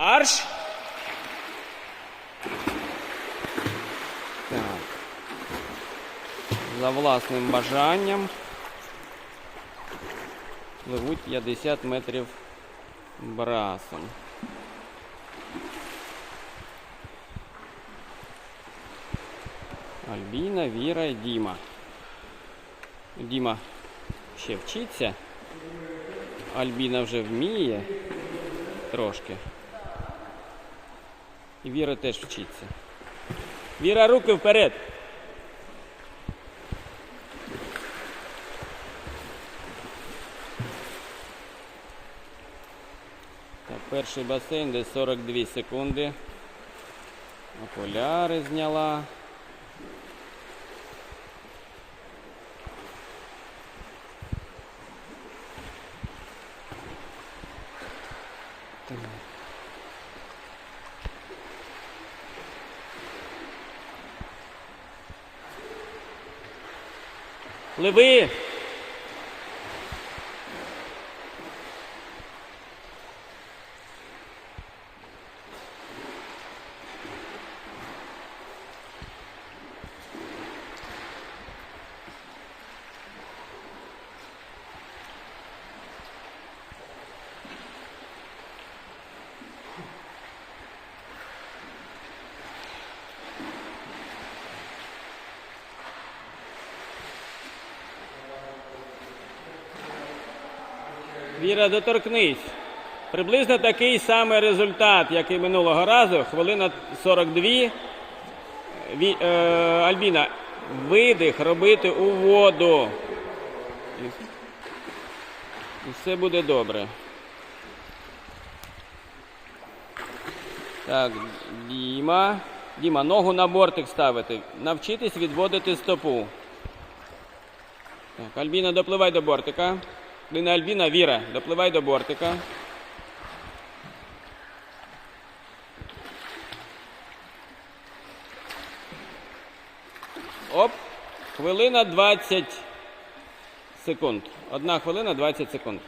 Арш. Так. За власним бажанням. Пливуть 50 метрів брасом. Альбіна, Віра і Діма. Діма ще вчиться. Альбіна вже вміє трошки. І Віра теж вчиться. Віра, руки вперед. Так, перший басейн десь 42 секунди. Окуляри зняла. Пливи! Віра, доторкнись. Приблизно такий самий результат, як і минулого разу. Хвилина 42. Ві, е, Альбіна, видих робити у воду. І, все буде добре. Так, Діма. Діма, ногу на бортик ставити. Навчитись відводити стопу. Так, Альбіна, допливай до бортика. Не Альбіна, Віра, допливай до бортика. Оп. Хвилина 20 секунд. Одна хвилина 20 секунд.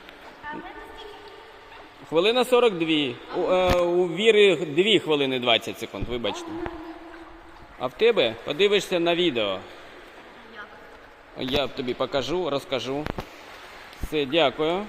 Хвилина 42. У, е, у Віри 2 хвилини 20 секунд, вибачте. А в тебе подивишся на відео. Я тобі покажу, розкажу. Все, дякую.